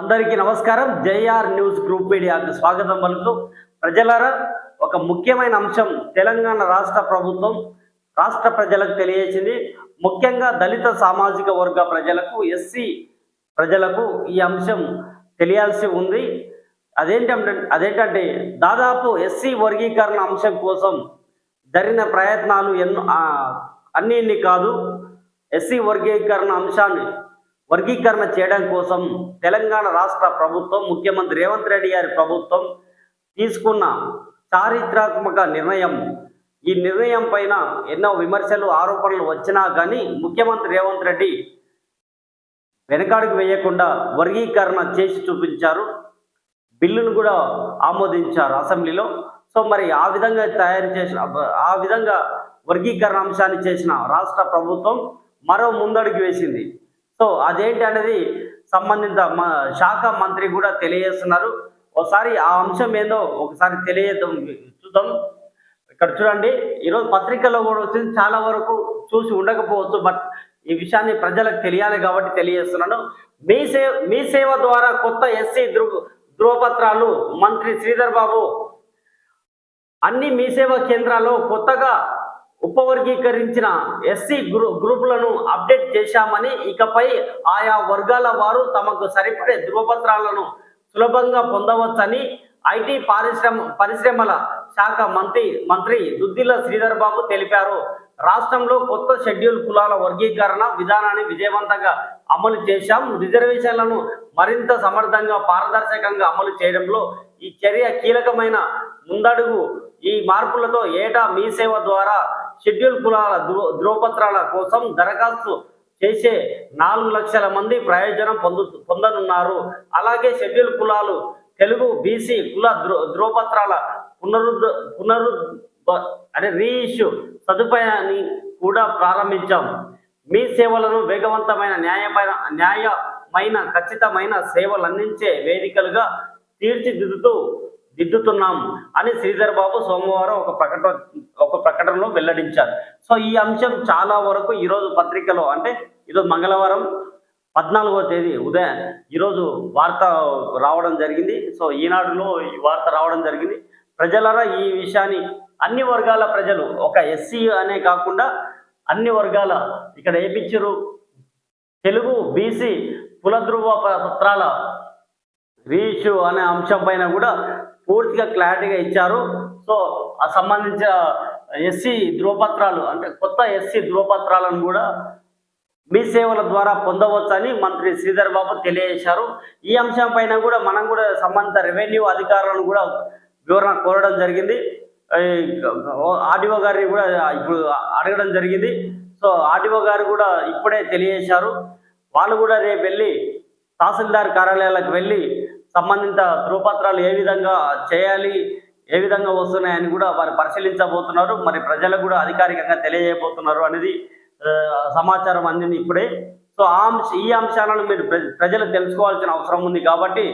అందరికీ నమస్కారం. JR news group మీడియాకు స్వాగతం పలుకుతూ ప్రజలారా ఒక ముఖ్యమైన అంశం తెలంగాణ రాష్ట్ర ప్రభుత్వం రాష్ట్ర ప్రజలకు తెలియజేసింది. ముఖ్యంగా దళిత సామాజిక వర్గ ప్రజలకు ఎస్సీ ప్రజలకు ఈ అంశం తెలియాల్సి ఉంది. అదేంటంటే అదేంటంటే దాదాపు ఎస్సీ వర్గీకరణ అంశం కోసం జరిగిన ప్రయత్నాలు ఎన్నో అన్నీ అన్ని ఇన్ని కాదు. ఎస్సీ వర్గీకరణ అంశాన్ని వర్గీకరణ చేయడం కోసం తెలంగాణ రాష్ట్ర ప్రభుత్వం ముఖ్యమంత్రి రేవంత్ రెడ్డి గారి ప్రభుత్వం తీసుకున్న చారిత్రాత్మక నిర్ణయం. ఈ నిర్ణయం పైన ఎన్నో విమర్శలు ఆరోపణలు వచ్చినా కానీ ముఖ్యమంత్రి రేవంత్ రెడ్డి వెనకాడికి వేయకుండా వర్గీకరణ చేసి చూపించారు. బిల్లును కూడా ఆమోదించారు అసెంబ్లీలో. సో మరి ఆ విధంగా తయారు చేసిన ఆ విధంగా వర్గీకరణ అంశాన్ని చేసిన రాష్ట్ర ప్రభుత్వం మరో ముందడుగు వేసింది. సో అదేంటి అనేది సంబంధిత మ- శాఖ మంత్రి కూడా తెలియజేస్తున్నారు. ఒకసారి ఆ అంశం ఏందో ఒకసారి తెలియజేద్దాం. చూద్దాం. ఇక్కడ చూడండి. ఈరోజు పత్రికల్లో కూడా వచ్చింది. చాలా వరకు చూసి ఉండకపోవచ్చు బట్ ఈ విషయాన్ని ప్రజలకు తెలియాలి కాబట్టి తెలియజేస్తున్నాను. మీ సేవ మీ సేవ ద్వారా కొత్త ఎస్సీ ధృవ ధృవపత్రాలు మంత్రి శ్రీధర్ బాబు అన్ని మీ సేవా కేంద్రాల్లో కొత్తగా ఉపవర్గీకరించిన ఎస్సీ గ్రూ గ్రూపులను అప్డేట్ చేశామని ఇకపై ఆయా వర్గాల వారు తమకు సరిపడే ధృవపత్రాలను సులభంగా పొందవచ్చని ఐటీ పారిశ్రమ పరిశ్రమల శాఖ మంత్రి మంత్రి దుద్దిల్ల శ్రీధర్ బాబు తెలిపారు. రాష్ట్రంలో కొత్త షెడ్యూల్ కులాల వర్గీకరణ విధానాన్ని విజయవంతంగా అమలు చేశాం. రిజర్వేషన్లను మరింత సమర్థంగా పారదర్శకంగా అమలు చేయడంలో ఈ చర్య కీలకమైన ముందడుగు. ఈ మార్పులతో ఏటా మీ సేవ ద్వారా షెడ్యూల్ కులాల ధృవ ధృవపత్రాల కోసం దరఖాస్తు చేసే నాలుగు లక్షల మంది ప్రయోజనం పొందు పొందనున్నారు. అలాగే షెడ్యూల్ కులాలు తెలుగు బీసీ కుల ధృ ధృవపత్రాల పునరుద్ధ పునరు అనే రీఇష్యూ సదుపాయాన్ని కూడా ప్రారంభించాం. మీ సేవలను వేగవంతమైన న్యాయమైన న్యాయమైన ఖచ్చితమైన సేవలు అందించే వేదికలుగా తీర్చిదిద్దుతూ దిద్దుతున్నాం అని శ్రీధర్ బాబు సోమవారం ఒక ప్రకటన ఒక ప్రకటనలో వెల్లడించారు. సో ఈ అంశం చాలా వరకు ఈరోజు పత్రికలో అంటే ఈరోజు మంగళవారం పద్నాలుగో తేదీ ఉదయం ఈరోజు వార్త రావడం జరిగింది. సో ఈనాడులో ఈ వార్త రావడం జరిగింది. ప్రజలరా ఈ విషయాన్ని అన్ని వర్గాల ప్రజలు ఒక ఎస్సీ అనే కాకుండా అన్ని వర్గాల ఇక్కడ ఏపించరు తెలుగు బీసీ కులధృవ పత్రాల రీషు అనే అంశం పైన కూడా పూర్తిగా క్లారిటీగా ఇచ్చారు. సో ఆ సంబంధించిన ఎస్సీ ధృవపత్రాలు అంటే కొత్త ఎస్సీ ధృవపత్రాలను కూడా మీ సేవల ద్వారా పొందవచ్చని మంత్రి శ్రీధర్ బాబు తెలియజేశారు. ఈ అంశం పైన కూడా మనం కూడా సంబంధిత రెవెన్యూ అధికారులను కూడా వివరణ కోరడం జరిగింది. ఆర్డీఓ గారిని కూడా ఇప్పుడు అడగడం జరిగింది. సో ఆర్డీఓ గారు కూడా ఇప్పుడే తెలియజేశారు. వాళ్ళు కూడా రేపు వెళ్ళి తహసీల్దార్ కార్యాలయాలకు వెళ్ళి సంబంధిత ధృవపత్రాలు ఏ విధంగా చేయాలి ఏ విధంగా వస్తున్నాయని కూడా వారు పరిశీలించబోతున్నారు. మరి ప్రజలకు కూడా అధికారికంగా తెలియజేయబోతున్నారు అనేది సమాచారం అందింది ఇప్పుడే. సో ఆ ఈ అంశాలను మీరు ప్రజలు తెలుసుకోవాల్సిన అవసరం ఉంది కాబట్టి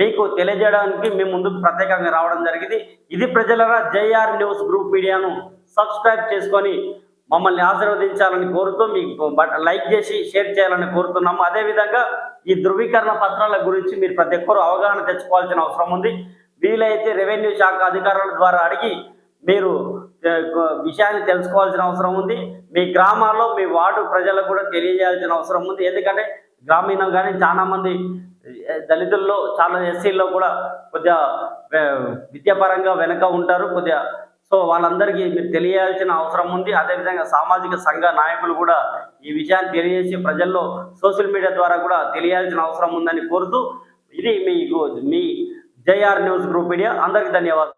మీకు తెలియజేయడానికి మేము ముందుకు ప్రత్యేకంగా రావడం జరిగింది. ఇది ప్రజలరా జేఆర్ న్యూస్ గ్రూప్ మీడియాను సబ్స్క్రైబ్ చేసుకొని మమ్మల్ని ఆశీర్వదించాలని కోరుతూ మీకు బట్ లైక్ చేసి షేర్ చేయాలని కోరుతున్నాము. అదేవిధంగా ఈ ధృవీకరణ పత్రాల గురించి మీరు ప్రతి ఒక్కరూ అవగాహన తెచ్చుకోవాల్సిన అవసరం ఉంది. వీలైతే రెవెన్యూ శాఖ అధికారుల ద్వారా అడిగి మీరు విషయాన్ని తెలుసుకోవాల్సిన అవసరం ఉంది. మీ గ్రామాల్లో మీ వార్డు ప్రజలకు కూడా తెలియజేయాల్సిన అవసరం ఉంది. ఎందుకంటే గ్రామీణం కానీ చాలా మంది దళితుల్లో చాలా ఎస్సీల్లో కూడా కొద్దిగా విద్యాపరంగా వెనక ఉంటారు. కొద్దిగా సో వాళ్ళందరికీ మీరు తెలియాల్సిన అవసరం ఉంది. అదేవిధంగా సామాజిక సంఘ నాయకులు కూడా ఈ విషయాన్ని తెలియజేసి ప్రజల్లో సోషల్ మీడియా ద్వారా కూడా తెలియాల్సిన అవసరం ఉందని కోరుతూ ఇది మీకు మీ జేఆర్ న్యూస్ గ్రూప్ మీడియా. అందరికీ ధన్యవాదాలు.